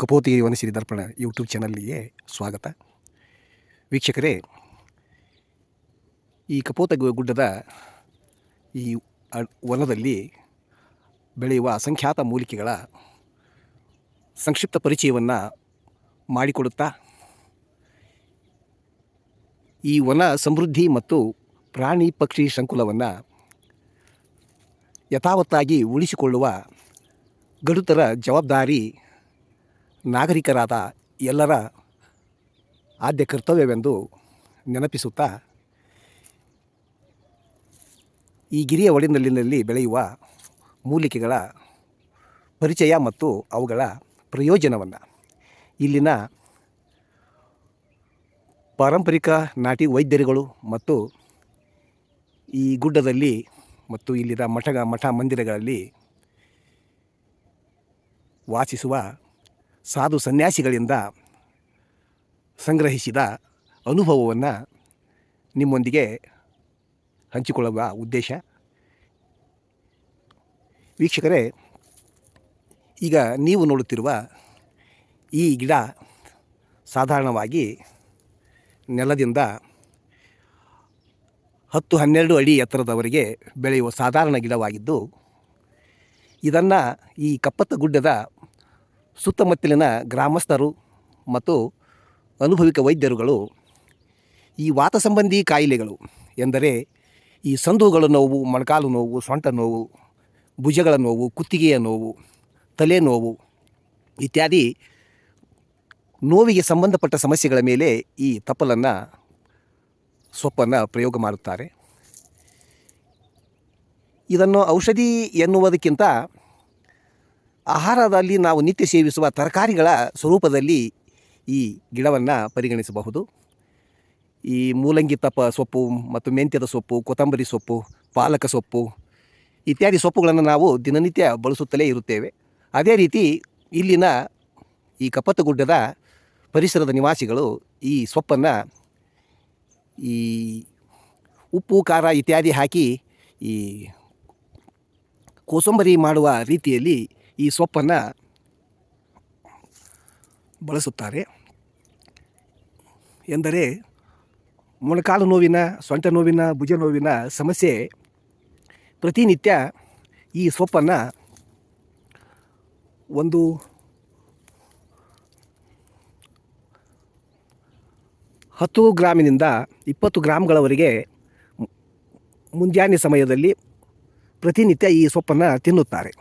ಕಪೋತಿ ವನಸಿರಿ ದರ್ಪಣ YouTube ಚಾನಲ್ಗೆ ಸ್ವಾಗತ. ವೀಕ್ಷಕರೇ, ಈ ಕಪೋತ ಗುಡ್ಡದ ಈ ವನದಲ್ಲಿ ಬೆಳೆಯುವ ಅಸಂಖ್ಯಾತ ಮೂಲಿಕೆಗಳ ಸಂಕ್ಷಿಪ್ತ ಪರಿಚಯವನ್ನು ಮಾಡಿಕೊಡುತ್ತಾ, ಈ ವನ ಸಮೃದ್ಧಿ ಮತ್ತು ಪ್ರಾಣಿ ಪಕ್ಷಿ ಸಂಕುಲವನ್ನು ಯಥಾವತ್ತಾಗಿ ಉಳಿಸಿಕೊಳ್ಳುವ ಗಡುತರ ಜವಾಬ್ದಾರಿ ನಾಗರಿಕರಾದ ಎಲ್ಲರ ಆದ್ಯ ಕರ್ತವ್ಯವೆಂದು ನೆನಪಿಸುತ್ತಾ ಈ ಗಿರಿಯ ಒಡಿನಲ್ಲಿನಲ್ಲಿ ಬೆಳೆಯುವ ಮೂಲಿಕೆಗಳ ಪರಿಚಯ ಮತ್ತು ಅವುಗಳ ಪ್ರಯೋಜನವನ್ನು. ಇಲ್ಲಿನ ಪಾರಂಪರಿಕ ನಾಟಿ ವೈದ್ಯರುಗಳು ಮತ್ತು ಈ ಗುಡ್ಡದಲ್ಲಿ ಮತ್ತು ಇಲ್ಲಿನ ಮಠ ಮಠ ಮಂದಿರಗಳಲ್ಲಿ ವಾಸಿಸುವ ಸಾಧು ಸನ್ಯಾಸಿಗಳಿಂದ ಸಂಗ್ರಹಿಸಿದ ಅನುಭವವನ್ನು ನಿಮ್ಮೊಂದಿಗೆ ಹಂಚಿಕೊಳ್ಳುವ ಉದ್ದೇಶ. ವೀಕ್ಷಕರೇ, ಈಗ ನೀವು ನೋಡುತ್ತಿರುವ ಈ ಗಿಡ ಸಾಧಾರಣವಾಗಿ ನೆಲದಿಂದ ಹತ್ತು ಹನ್ನೆರಡು ಅಡಿ ಎತ್ತರದವರೆಗೆ ಬೆಳೆಯುವ ಸಾಧಾರಣ ಗಿಡವಾಗಿದ್ದು, ಇದನ್ನು ಈ ಕಪ್ಪತ್ತ ಗುಡ್ಡದ ಸುತ್ತಮುತ್ತಲಿನ ಗ್ರಾಮಸ್ಥರು ಮತ್ತು ಅನುಭವಿಕ ವೈದ್ಯರುಗಳು ಈ ವಾತ ಸಂಬಂಧಿ ಕಾಯಿಲೆಗಳು ಎಂದರೆ ಈ ಸಂದುಗಳ ನೋವು, ಮೊಣಕಾಲು ನೋವು, ಸೊಂಟ ನೋವು, ಭುಜಗಳ ನೋವು, ಕುತ್ತಿಗೆಯ ನೋವು, ತಲೆ ನೋವು ಇತ್ಯಾದಿ ನೋವಿಗೆ ಸಂಬಂಧಪಟ್ಟ ಸಮಸ್ಯೆಗಳ ಮೇಲೆ ಈ ತಪ್ಪಲನ್ನು, ಸೊಪ್ಪನ್ನು ಪ್ರಯೋಗ ಮಾಡುತ್ತಾರೆ. ಇದನ್ನು ಔಷಧಿ ಎನ್ನುವುದಕ್ಕಿಂತ ಆಹಾರದಲ್ಲಿ ನಾವು ನಿತ್ಯ ಸೇವಿಸುವ ತರಕಾರಿಗಳ ಸ್ವರೂಪದಲ್ಲಿ ಈ ಗಿಡವನ್ನು ಪರಿಗಣಿಸಬಹುದು. ಈ ಮೂಲಂಗಿ ತಪ್ಪ ಸೊಪ್ಪು ಮತ್ತು ಮೆಂತ್ಯದ ಸೊಪ್ಪು, ಕೊತ್ತಂಬರಿ ಸೊಪ್ಪು, ಪಾಲಕ ಸೊಪ್ಪು ಇತ್ಯಾದಿ ಸೊಪ್ಪುಗಳನ್ನು ನಾವು ದಿನನಿತ್ಯ ಬಳಸುತ್ತಲೇ ಇರುತ್ತೇವೆ. ಅದೇ ರೀತಿ ಇಲ್ಲಿನ ಈ ಕಪ್ಪತ್ತಗುಡ್ಡದ ಪರಿಸರದ ನಿವಾಸಿಗಳು ಈ ಸೊಪ್ಪನ್ನು ಈ ಉಪ್ಪು, ಖಾರ ಇತ್ಯಾದಿ ಹಾಕಿ ಈ ಕೋಸಂಬರಿ ಮಾಡುವ ರೀತಿಯಲ್ಲಿ ಈ ಸೊಪ್ಪನ್ನು ಬಳಸುತ್ತಾರೆ. ಎಂದರೆ ಮೊಣಕಾಲು ನೋವಿನ, ಸೊಂಟ ನೋವಿನ, ಭುಜ ನೋವಿನ ಸಮಸ್ಯೆ ಪ್ರತಿನಿತ್ಯ ಈ ಸೊಪ್ಪನ್ನು ಒಂದು ಹತ್ತು ಗ್ರಾಮಿನಿಂದ ಇಪ್ಪತ್ತು ಗ್ರಾಮ್ಗಳವರೆಗೆ ಮುಂಜಾನೆ ಸಮಯದಲ್ಲಿ ಪ್ರತಿನಿತ್ಯ ಈ ಸೊಪ್ಪನ್ನು ತಿನ್ನುತ್ತಾರೆ.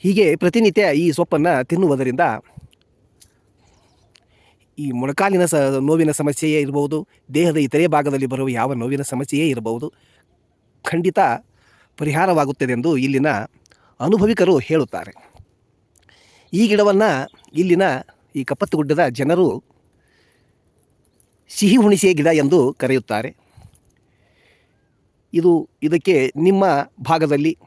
ಹೀಗೆ ಪ್ರತಿನಿತ್ಯ ಈ ಸೊಪ್ಪನ್ನು ತಿನ್ನುವುದರಿಂದ ಈ ಮೊಣಕಾಲಿನ ಸ ನೋವಿನ ಸಮಸ್ಯೆಯೇ ಇರಬಹುದು, ದೇಹದ ಇತರೆ ಭಾಗದಲ್ಲಿ ಬರುವ ಯಾವ ನೋವಿನ ಸಮಸ್ಯೆಯೇ ಇರಬಹುದು, ಖಂಡಿತ ಪರಿಹಾರವಾಗುತ್ತದೆ ಎಂದು ಇಲ್ಲಿನ ಅನುಭವಿಕರು ಹೇಳುತ್ತಾರೆ. ಈ ಗಿಡವನ್ನು ಇಲ್ಲಿನ ಈ ಕಪ್ಪತ್ತುಗುಡ್ಡದ ಜನರು ಸಿಹಿ ಹುಣಿಸೆ ಗಿಡ ಎಂದು ಕರೆಯುತ್ತಾರೆ. ಇದು ಇದಕ್ಕೆ ನಿಮ್ಮ ಭಾಗದಲ್ಲಿ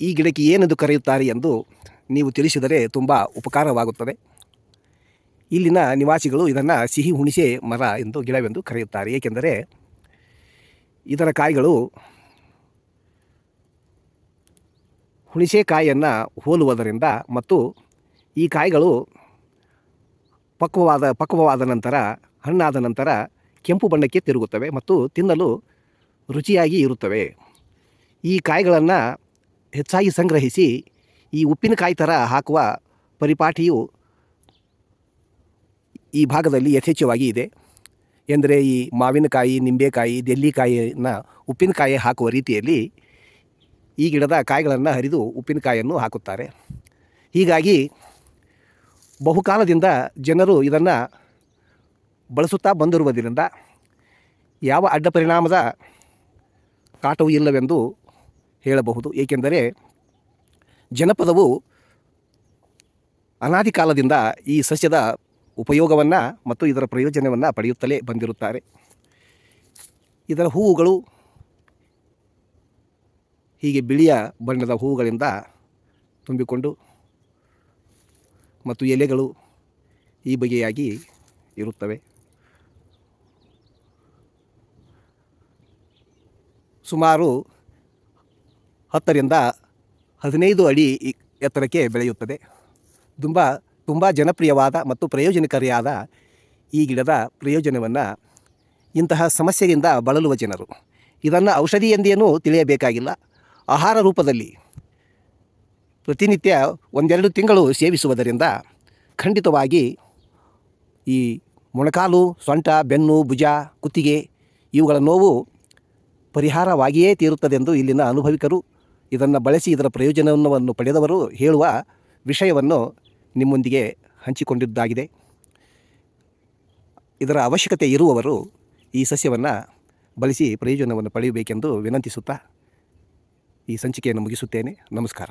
ಈ ಗಿಡಕ್ಕೆ ಏನೆಂದು ಕರೆಯುತ್ತಾರೆ ಎಂದು ನೀವು ತಿಳಿಸಿದರೆ ತುಂಬ ಉಪಕಾರವಾಗುತ್ತದೆ. ಇಲ್ಲಿನ ನಿವಾಸಿಗಳು ಇದನ್ನು ಸಿಹಿ ಹುಣಿಸೆ ಮರ ಎಂದು ಗಿಡವೆಂದು ಕರೆಯುತ್ತಾರೆ. ಏಕೆಂದರೆ ಇದರ ಕಾಯಿಗಳು ಹುಣಿಸೆಕಾಯಿಯನ್ನು ಹೋಲುವುದರಿಂದ ಮತ್ತು ಈ ಕಾಯಿಗಳು ಪಕ್ವವಾದ ಪಕ್ವವಾದ ನಂತರ, ಹಣ್ಣಾದ ನಂತರ ಕೆಂಪು ಬಣ್ಣಕ್ಕೆ ತಿರುಗುತ್ತವೆ ಮತ್ತು ತಿನ್ನಲು ರುಚಿಯಾಗಿ ಇರುತ್ತವೆ. ಈ ಕಾಯಿಗಳನ್ನು ಹೆಚ್ಚಾಗಿ ಸಂಗ್ರಹಿಸಿ ಈ ಉಪ್ಪಿನಕಾಯಿ ಥರ ಹಾಕುವ ಪರಿಪಾಠಿಯು ಈ ಭಾಗದಲ್ಲಿ ಯಥೇಚ್ಛವಾಗಿ ಇದೆ. ಎಂದರೆ ಈ ಮಾವಿನಕಾಯಿ, ನಿಂಬೆಕಾಯಿ ದೆಲ್ಲಿಕಾಯಿಯನ್ನು ಉಪ್ಪಿನಕಾಯಿ ಹಾಕುವ ರೀತಿಯಲ್ಲಿ ಈ ಗಿಡದ ಕಾಯಿಗಳನ್ನು ಹರಿದು ಉಪ್ಪಿನಕಾಯಿಯನ್ನು ಹಾಕುತ್ತಾರೆ. ಹೀಗಾಗಿ ಬಹುಕಾಲದಿಂದ ಜನರು ಇದನ್ನು ಬಳಸುತ್ತಾ ಬಂದಿರುವುದರಿಂದ ಯಾವ ಅಡ್ಡ ಪರಿಣಾಮದ ಕಾಟವು ಇಲ್ಲವೆಂದು ಹೇಳಬಹುದು. ಏಕೆಂದರೆ ಜನಪದವು ಅನಾದಿ ಕಾಲದಿಂದ ಈ ಸಸ್ಯದ ಉಪಯೋಗವನ್ನು ಮತ್ತು ಇದರ ಪ್ರಯೋಜನವನ್ನು ಪಡೆಯುತ್ತಲೇ ಬಂದಿರುತ್ತಾರೆ. ಇದರ ಹೂವುಗಳು ಹೀಗೆ ಬಿಳಿಯ ಬಣ್ಣದ ಹೂವುಗಳಿಂದ ತುಂಬಿಕೊಂಡು ಮತ್ತು ಎಲೆಗಳು ಈ ಬಗೆಯಾಗಿ ಇರುತ್ತವೆ. ಸುಮಾರು ಹತ್ತರಿಂದ ಹದಿನೈದು ಅಡಿ ಎತ್ತರಕ್ಕೆ ಬೆಳೆಯುತ್ತದೆ. ತುಂಬ ತುಂಬ ಜನಪ್ರಿಯವಾದ ಮತ್ತು ಪ್ರಯೋಜನಕಾರಿಯಾದ ಈ ಗಿಡದ ಪ್ರಯೋಜನವನ್ನು ಇಂತಹ ಸಮಸ್ಯೆಯಿಂದ ಬಳಲುವ ಜನರು. ಇದನ್ನು ಔಷಧಿ ಎಂದೇನೂ ತಿಳಿಯಬೇಕಾಗಿಲ್ಲ. ಆಹಾರ ರೂಪದಲ್ಲಿ ಪ್ರತಿನಿತ್ಯ ಒಂದೆರಡು ತಿಂಗಳು ಸೇವಿಸುವುದರಿಂದ ಖಂಡಿತವಾಗಿ ಈ ಮೊಣಕಾಲು, ಸೊಂಟ, ಬೆನ್ನು, ಭುಜ, ಕುತ್ತಿಗೆ ಇವುಗಳ ನೋವು ಪರಿಹಾರವಾಗಿಯೇ ತೀರುತ್ತದೆಂದು ಇಲ್ಲಿನ ಅನುಭವಿಕರು ಇದನ್ನು ಬಳಸಿ ಇದರ ಪ್ರಯೋಜನವನ್ನು ಪಡೆದವರು ಹೇಳುವ ವಿಷಯವನ್ನು ನಿಮ್ಮೊಂದಿಗೆ ಹಂಚಿಕೊಂಡಿದ್ದಾಗಿದೆ. ಇದರ ಅವಶ್ಯಕತೆ ಇರುವವರು ಈ ಸಸ್ಯವನ್ನು ಬಳಸಿ ಪ್ರಯೋಜನವನ್ನು ಪಡೆಯಬೇಕೆಂದು ವಿನಂತಿಸುತ್ತಾ ಈ ಸಂಚಿಕೆಯನ್ನು ಮುಗಿಸುತ್ತೇನೆ. ನಮಸ್ಕಾರ.